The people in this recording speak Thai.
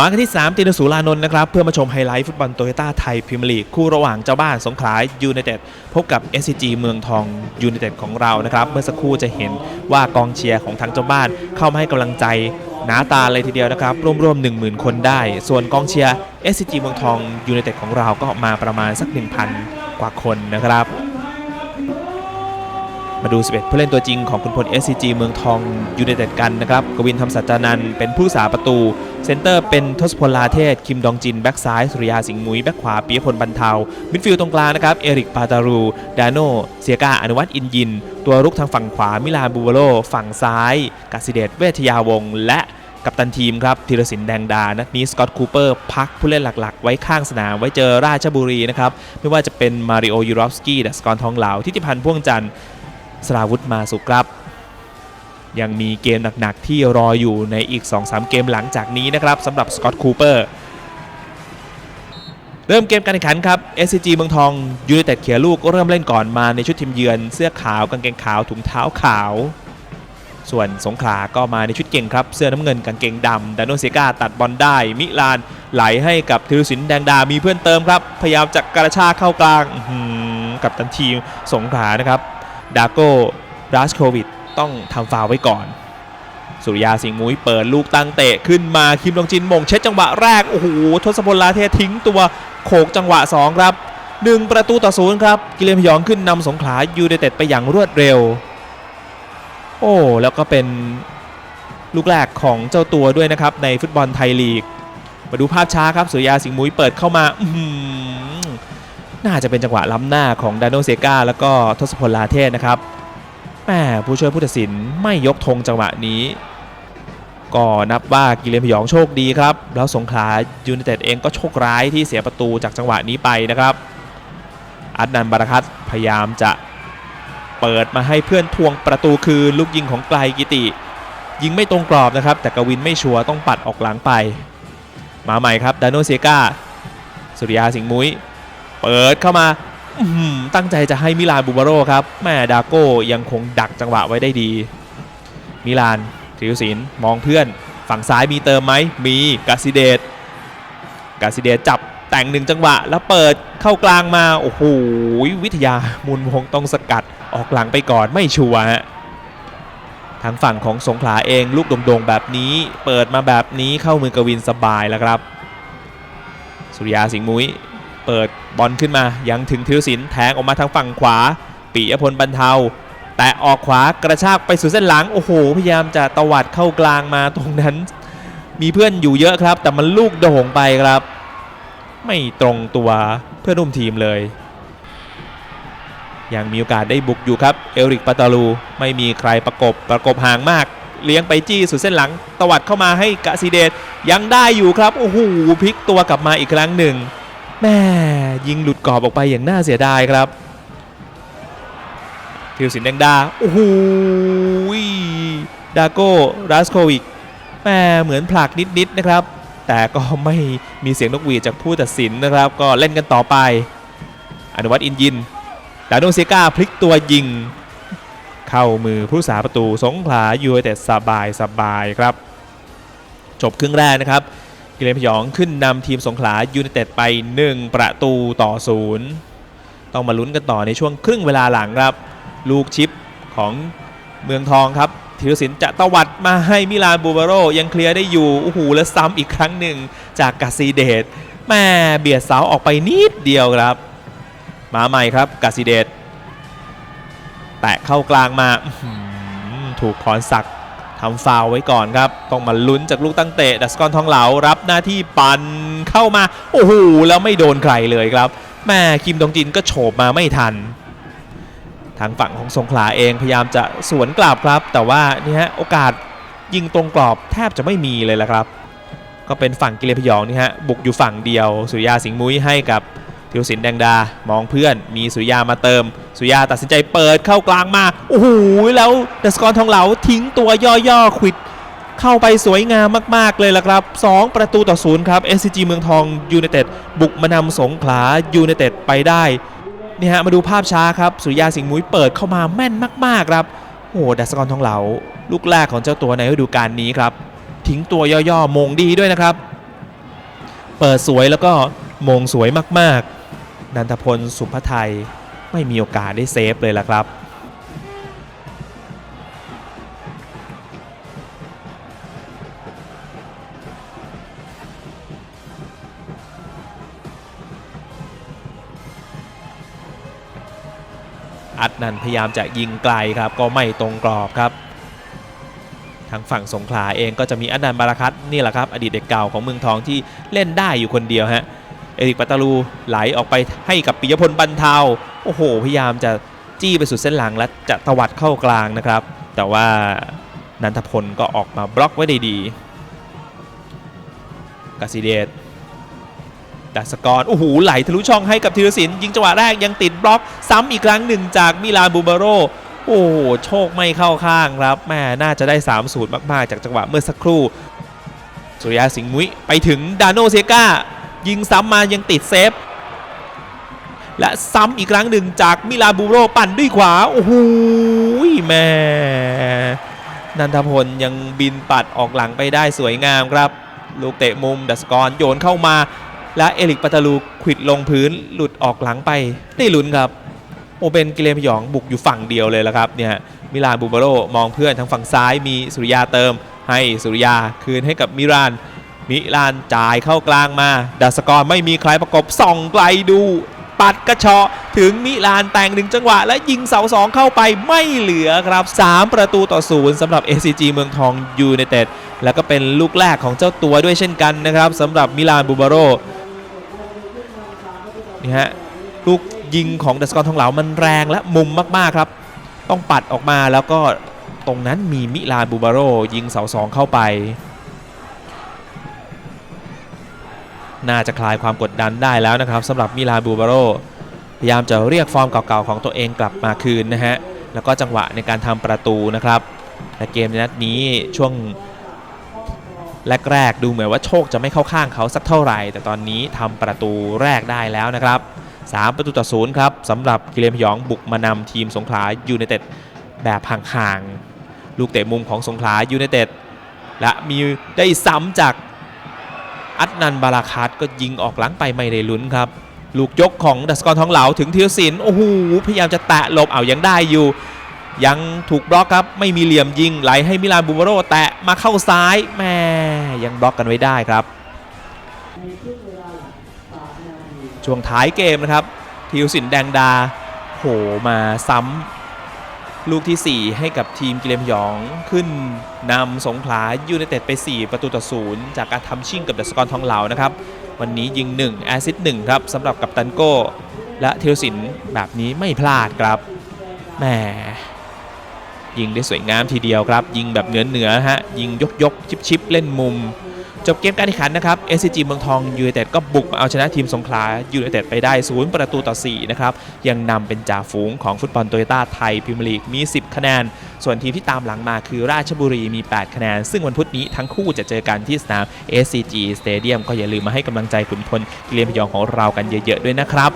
มากันที่ 3 ตินสูรานนท์นะครับ เพื่อมาชมไฮไลท์ฟุตบอลโตโยต้าไทยพรีเมียร์ลีก คู่ระหว่างเจ้าบ้านสงขลายูไนเต็ดพบกับ SCG เมืองทองยูไนเต็ดของเรานะครับ เมื่อสักครู่จะเห็นว่ากองเชียร์ของทางเจ้าบ้านเข้ามาให้กำลังใจหนาตาเลยทีเดียวนะครับร่วมๆ10,000 คนได้ ส่วนกองเชียร์ SCG เมืองทองยูไนเต็ดของเราก็มาประมาณสัก 1,000 กว่าคนนะครับ มาดู 11 ผู้เล่นตัวจริงของคุณพล SCG เมืองทองยูไนเต็ดกันนะครับ กวินธรรมสัจจานันเป็นผู้รักษาประตู เซนเตอร์เป็นทศพลลาเทศ คิมดองจิน แบ็กซ้าย สุริยาสิงห์มุ้ยแบ็กขวาปิยพลบรรเทา มิดฟิลด์ตรงกลางนะครับ เอริก ปาตารู ดาโนเซียกา อนุวัตอินยิน ตัวรุกทางฝั่งขวา มิลานบูวโล ฝั่งซ้าย กาสิเดชเวทยาวงศ์ และกัปตันทีมครับธีรศินแดงดา นัดนี้สกอตคูเปอร์พักผู้เล่นหลักๆ ไว้ข้างสนาม ไว้เจอราชบุรีนะครับ ไม่ว่าจะเป็นมาริโอยูรอฟสกี้ดัสกรทองเหลาทิติพันธ์พ่วงจันทร์ สราวุธมาสุครับ ยังมีเกมหนักๆ ที่รออยู่ในอีก 2-3 เกมหลังจากนี้นะครับสำหรับสกอตคูเปอร์เริ่มเกมการแข่งขันครับ SCG เมืองทองยูไนเต็ดเขียลูกเริ่มเล่นก่อนมาในชุดทีมเยือนเสื้อขาวกางเกงขาวถุงเท้าขาว ส่วนสงขลาก็มาในชุดเก่งครับ เสื้อน้ำเงินกางเกงดำดานโนเซกาตัดบอลได้ มิลานไหลให้กับธีรศิลป์แดงดา มีเพื่อนเติมครับ พยายามจะกระชากเข้ากลางกับตันทีมสงขลานะครับ ดาโก้ราชโควิดต้องทำฟาวไว้ก่อน สุริยาสิงห์มุ้ยเปิดลูกตั้งเตะขึ้นมาคิมดองจินมงเช็ดจังหวะแรก โอ้โหทศพลลาเททิ้งตัวโขกจังหวะ 2 ครับ 1 ประตูต่อศูนย์ครับกิเลนพยองขึ้นนำสงขลายูไนเต็ดไปอย่างรวดเร็ว โอ้แล้วก็เป็นลูกแรกของเจ้าตัวด้วยนะครับในฟุตบอลไทยลีก มาดูภาพช้าครับสุริยาสิงห์มุ้ยเปิดเข้ามา อื น่าจะเป็นจังหวะล้ำหน้าของดานโนเซกาแล้วก็ทศพลลาเทศนะครับแหมผู้ช่วยผู้ตัดสินไม่ยกธงจังหวะนี้ก็นับว่ากิเลนพยองโชคดีครับ แล้วสงขลายูไนเต็ดเองก็โชคร้ายที่เสียประตูจากจังหวะนี้ไปนะครับ อัดนันบารคัตพยายามจะเปิดมาให้เพื่อนทวงประตูคืนลูกยิงของไกลกิติ ยิงไม่ตรงกรอบนะครับ แต่กวินไม่ชัวร์ต้องปัดออกหลังไป มาใหม่ครับดานโนเซกาสุริยาสิงห์มุ้ย เปิดเข้ามาตั้งใจจะให้มิลานบูบาโรครับแม่ดาโก้ยังคงดักจังหวะไว้ได้ดี มิลานทิวศินมองเพื่อน ฝั่งซ้ายมีเติมไหมมีกาซิเดตกาซิเดตจับแต่งหนึ่งจังหวะ แล้วเปิดเข้ากลางมา โอ้โหวิทยามูลวงต้องสกัดออกหลังไปก่อนไม่ชัวร์ฮะทางฝั่งของสงขลาเองลูกโด่งๆแบบนี้ เปิดมาแบบนี้เข้ามือกวินสบายแล้วครับ สุริยาสิงห์มุ้ย เปิดบอลขึ้นมายังถึงธีรศิลแทงออกมาทางฝั่งขวาปิยพลบรรเทา แต่ออกขวากระชากไปสู่เส้นหลังโอ้โห พยายามจะตวัดเข้ากลางมาตรงนั้น มีเพื่อนอยู่เยอะครับ แต่มันลูกโด่งไปครับ ไม่ตรงตัวเพื่อนร่วมทีมเลย ยังมีโอกาสได้บุกอยู่ครับเอริกปาตาลูไม่มีใครประกบประกบห่างมากเลี้ยงไปจี้สุดเส้นหลัง ตวัดเข้ามาให้กะซีเดตยังได้อยู่ครับ โอ้โหพลิกตัวกลับมาอีกครั้งหนึ่ง แม่ยิงหลุดกรอบออกไปอย่างน่าเสียดายครับทิวสินแดงดาโอ้โหดาโก้รัสโควิกแม่เหมือนผลักนิดๆนะครับ แต่ก็ไม่มีเสียงนกหวีดจากผู้ตัดสินนะครับ ก็เล่นกันต่อไป อนุวัตอินยิน ดาโนเซกาพลิกตัวยิง เข้ามือผู้สาประตูสงขลายูไนเต็ดสบายสบายครับ จบครึ่งแรกนะครับ กิเลนพยองขึ้นนำทีมสงขลายูไนเต็ดไป 1 ประตูต่อศูนย์ต้องมาลุ้นกันต่อในช่วงครึ่งเวลาหลังครับ ลูกชิปของเมืองทองครับธีรศิลป์จะตวัดมาให้มิลานบูบาโรยังเคลียร์ได้อยู่โอ้โหแล้วซ้ำอีกครั้งหนึ่งจากกาซีเดตแม่เบียดเสาออกไปนิดเดียวครับ มาใหม่ครับกาซิเดตแตะเข้ากลางมาถูกพรศักดิ์ ทำฟาวไว้ก่อนครับ ต้องมาลุ้นจากลูกตั้งเตะดัสกอนทองเหลารับหน้าที่ปั่นเข้ามา โอ้โห แล้วไม่โดนใครเลยครับแม่คิมดองจินก็โฉบมาไม่ทัน ทางฝั่งของสงขลาเองพยายามจะสวนกลับครับ แต่ว่านี่ฮะโอกาสยิงตรงกรอบแทบจะไม่มีเลยละครับ ก็เป็นฝั่งกิเลพยองนี่ฮะบุกอยู่ฝั่งเดียว สุริยาสิงห์มุ้ยให้กับ ธิวสินแดงดามองเพื่อนมีสุยามาเติม สุยาตัดสินใจเปิดเข้ากลางมาโอ้โหแล้วดัสกรทองเหลาทิ้งตัวย่อๆควิดเข้าไปสวยงามมากๆเลยล่ะครับ 2 ประตูต่อศูนย์ครับ SCG เมืองทองยูไนเต็ดบุกมานำสงขลายูไนเต็ดไปได้นี่ฮะมาดูภาพช้าครับ สุยาสิงห์มุ้ยเปิดเข้ามาแม่นมากๆครับโอ้โหดัสกรทองเหลา ลูกแรกของเจ้าตัวในฤดูกาลนี้ครับ ทิ้งตัวย่อๆมงดีด้วยนะครับ เปิดสวยแล้วก็มงสวยมากๆ นันทพลสุภไทยไม่มีโอกาสได้เซฟเลยล่ะครับ อัดนันพยายามจะยิงไกลครับก็ไม่ตรงกรอบครับทางฝั่งสงขลาเองก็จะมีอันนันต์บาราคัตนี่แหละครับ อดีตเด็กเก่าของเมืองทองที่เล่นได้อยู่คนเดียวฮะ เอริกปัตตาลูไหลออกไปให้กับปิยพลบันเทาโอ้โห พยายามจะจี้ไปสุดเส้นหลังและจะตวัดเข้ากลางนะครับ แต่ว่านันทพลก็ออกมาบล็อกไว้ได้ดีกสิเดชดัสกรโอ้โหไหลทะลุช่องให้กับธีรศิลป์ยิงจังหวะแรกยังติดบล็อก ซ้ำอีกครั้งหนึ่งจากมิลานบูบาโรโอ้โหโชคไม่เข้าข้างครับแม่น่าจะได้3สูตรมาก ๆ จากจังหวะเมื่อสักครู่สุริยาสิงห์มุ้ยไปถึงดานโนเซกา ยิงซ้ำมายังติดเซฟ และซ้ำอีกครั้งหนึ่งจากมิลาบูโรปั่นด้วยขวา โอ้โหแม่นันทพลยังบินปัดออกหลังไปได้สวยงามครับ ลูกเตะมุมดัสกรโยนเข้ามา และเอลิกปัตลูขิดลงพื้นหลุดออกหลังไปได้ลุ้นครับโอเป็นกิเลนพยองบุกอยู่ฝั่งเดียวเลยละครับเนี่ยมิลานบูบาโรมองเพื่อนทางฝั่งซ้ายมีสุริยาเติม ให้สุริยาคืนให้กับมิราน มิลานจ่ายเข้ากลางมาดัสกรไม่มีใครประกบส่องไกลดู ปัดกระเชาะถึงมิลานแต่งหนึ่งจังหวะ และยิงเสาสองเข้าไปไม่เหลือครับ 3 ประตูต่อศูนย์สำหรับ ACG เมืองทองยูไนเต็ดแล้วก็เป็นลูกแรกของเจ้าตัวด้วยเช่นกันนะครับสำหรับมิลานบูบาโรนี่ฮะลูกยิงของดัสกรทองเหลามันแรงและมุมมากๆครับ ต้องปัดออกมาแล้วก็ตรงนั้นมีมิลานบูบาโรยิงเสาสองเข้าไป น่าจะคลายความกดดันได้แล้วนะครับสำหรับมิลานบูบาโรพยายามจะเรียกฟอร์มเก่าๆของตัวเองกลับมาคืนนะฮะแล้วก็จังหวะในการทำประตูนะครับและเกมในนัดนี้ช่วงแรกๆดูเหมือนว่าโชคจะไม่เข้าข้างเขาสักเท่าไหร่ แต่ตอนนี้ทำประตูแรกได้แล้วนะครับ 3 ประตูต่อศูนย์ครับสำหรับกิเลนพยองบุกมานำทีมสงขลายูไนเต็ดแบบห่างๆลูกเตะมุมของสงขลายูไนเต็ดและมีได้ซ้ำจาก อัดนันบาราคัตก็ยิงออกหลังไปไม่ได้ลุ้นครับ ลูกยกของดัสกรทองเหลาถึงธีรศิลป์โอ้โหพยายามจะแตะหลบเอายังได้อยู่ ยังถูกบล็อกครับไม่มีเหลี่ยมยิงไหลให้มิลานบูบาโรแตะมาเข้าซ้ายแม่ยังบล็อกกันไว้ได้ครับ ช่วงท้ายเกมนะครับทิวสินแดงดาโผมาซ้ำ ลูกทีสี่ 4 ให้กับทีมกิเลมยองขึ้นนำสงขลายูไนเต็ดไป 4 ประตูต่อศูนย์จากการทำชิ่งกับเดอะสกอรทองเหลานะครับ วันนี้ยิง 1 แอซิสต์1ครับสำหรับกัปตันโก้ และเทวสินแบบนี้ไม่พลาดครับแหมยิงได้สวยงามทีเดียวครับ ยิงแบบเหนือเหนือฮะยิงยกยกชิปชิปเล่นมุม จบเกมการแข่งขันนะครับ SCG เมืองทองยูไนเต็ดก็บุกมาเอาชนะทีมสงขลายูไนเต็ดไปได้ 0 ประตูต่อ 4 นะครับ ยังนำเป็นจ่าฝูงของฟุตบอลโตโยต้าไทยพรีเมียร์ลีกมี 10 คะแนน ส่วนทีมที่ตามหลังมาคือราชบุรีมี 8 คะแนน ซึ่งวันพุธนี้ทั้งคู่จะเจอกันที่สนาม SCG Stadium ก็อย่าลืมมาให้กำลังใจขุนพลกิเลนพยองของเรากันเยอะ ๆ ด้วยนะครับ